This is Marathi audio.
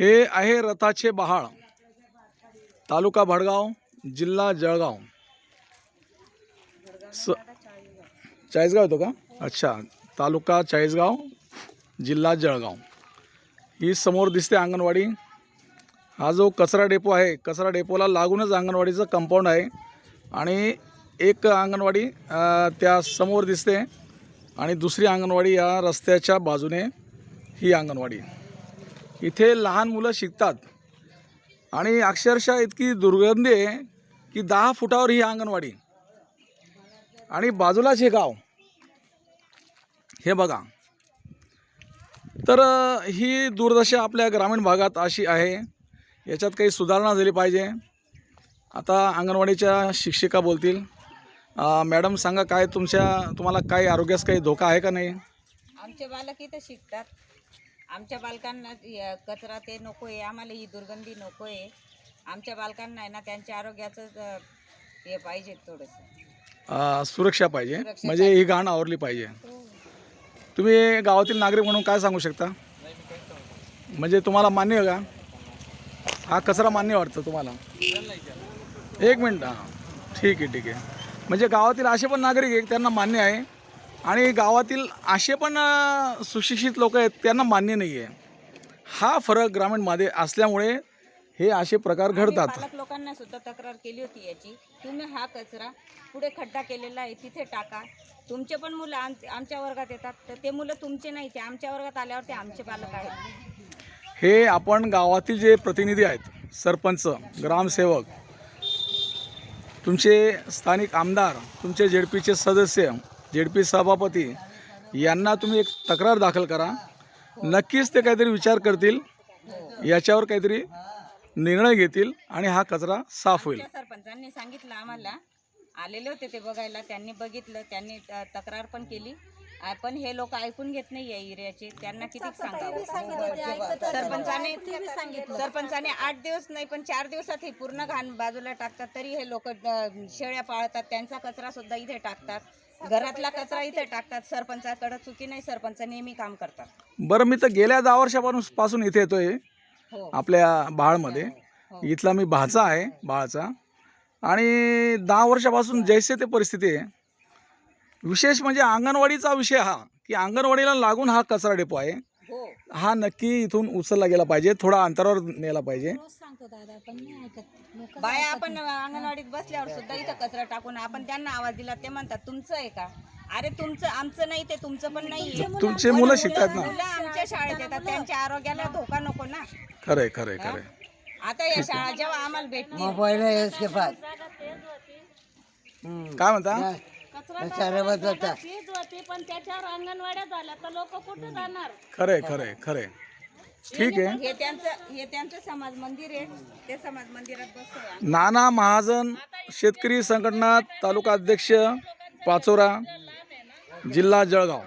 हे आहे रथाचे बहाळ. तालुका भडगाव जिल्हा जळगाव. स चाळीसगाव येतो का? अच्छा. तालुका चाळीसगाव जिल्हा जळगाव. ही समोर दिसते अंगणवाडी. हा जो कचरा डेपो आहे कचरा डेपोला लागूनच अंगणवाडीचं कंपाऊंड आहे. आणि एक अंगणवाडी त्या समोर दिसते. आणि दुसरी अंगणवाडी या रस्त्याच्या बाजूने ही अंगणवाडी. इथे लहान मुलं शिकतात. आणि अक्षरशः इतकी दुर्गंधी आहे की दहा फुटावर ही अंगणवाडी. आणि बाजूलाच हे गाव. हे बघा. तर ही दुर्दशा आपल्या ग्रामीण भागात अशी आहे. याच्यात काही सुधारणा झाली पाहिजे. आता अंगणवाडीच्या शिक्षिका बोलतील. मॅडम सांगा काय तुमच्या तुम्हाला काय आरोग्यास काही धोका आहे का नाही? आमचे बालक इथं शिकतात. आमच्या बालकांना कचरा ते नको आहे आम्हाला ही दुर्गंधी नको आहे आमच्या बालकांना आहे ना त्यांच्या आरोग्याचं हे पाहिजे थोडंसं. सुरक्षा पाहिजे. सुरक्षा म्हणजे ही घाण आवरली पाहिजे. तुम्ही गावातील नागरिक म्हणून काय सांगू शकता? म्हणजे तुम्हाला मान्य आहे का? हा कचरा मान्य वाटतं तुम्हाला? एक मिनिट हां. ठीक आहे ठीक आहे. म्हणजे गावातील असे पण नागरिक आहेत त्यांना मान्य आहे. आणि गावातील असे पण सुशिक्षित लोक आहेत त्यांना मान्य नाही आहे हा फरक ग्रामीणमध्ये असल्यामुळे हे असे प्रकार घडतात. लोकांना सुद्धा तक्रार केली होती याची. तुम्ही हा कचरा पुढे खड्डा केलेला आहे तिथे टाका. तुमचे पण मुलं आम आमच्या वर्गात येतात तर ते मुलं तुमचे नाही ते आमच्या वर्गात आल्यावर ते आमचे पालक आहेत. हे आपण गावातील जे प्रतिनिधी आहेत सरपंच ग्रामसेवक तुमचे स्थानिक आमदार तुमचे जेडपीचे सदस्य जेडपी सभापती यांना तुम्ही एक तक्रार दाखल करा. नक्कीच ते काहीतरी विचार करतील. याच्यावर काहीतरी निर्णय घेतील आणि हा कचरा साफ होईल. सरपंचांनी सांगितलं आम्हाला. आलेले होते ते बघायला त्यांनी बघितलं त्यांनी तक्रार पण केली. पण हे लोक ऐकून घेत नाही या एरियाचे त्यांना किती सांगावं सरपंचाने सरपंचाने आठ दिवस नाही पण चार दिवसात हे पूर्ण घाण बाजूला टाकतात. तरी हे लोक शेळ्या पाळतात त्यांचा कचरा सुद्धा इथे टाकतात. घरातला कचरा इथे टाकतात. सरपंचाकडे चुकी नाही सरपंच नेहमी काम करतात. बरं मी तर गेल्या दहा वर्षापासून पासून इथे येतोय हो. आपल्या बाळमध्ये. इथला मी भाचा आहे बाळाचा. आणि दहा वर्षापासून जैसे ते परिस्थिती आहे. विशेष म्हणजे अंगणवाडीचा विषय हा की अंगणवाडीला लागून हा कचरा डेपो आहे. हो. हा नक्की इथून उचलला गेला पाहिजे थोडा अंतरावर नेला पाहिजे. बाया आपण अंगणवाडीत बसल्यावर सुद्धा इथं कचरा टाकून आपण त्यांना आवाज दिला ते म्हणतात तुमचं आहे का? अरे तुमचं आमचं नाही ते तुमचं पण नाही तुमचे मुलं शिकतात ना. मुलं आमच्या शाळेत येतात त्यांच्या आरोग्याला धोका नको ना. खरंय खरंय खरंय. आता या शाळा जेव्हा आम्हाला है इसके पास काय म्हणता? सारे बदलता फीज होती पण त्याच्यावर अंगणवाड्या झाल्या तर लोक कुठे जाणार? खरंय खरंय खरंय. ठीक आहे. हे त्यांचं हे त्यांचं समाज मंदिर आहे. ते समाज मंदिरात बसतोय आम्ही. नाना महाजन शेतकरी संघटना तालुका अध्यक्ष पाचोरा जिल्हा जळगाव.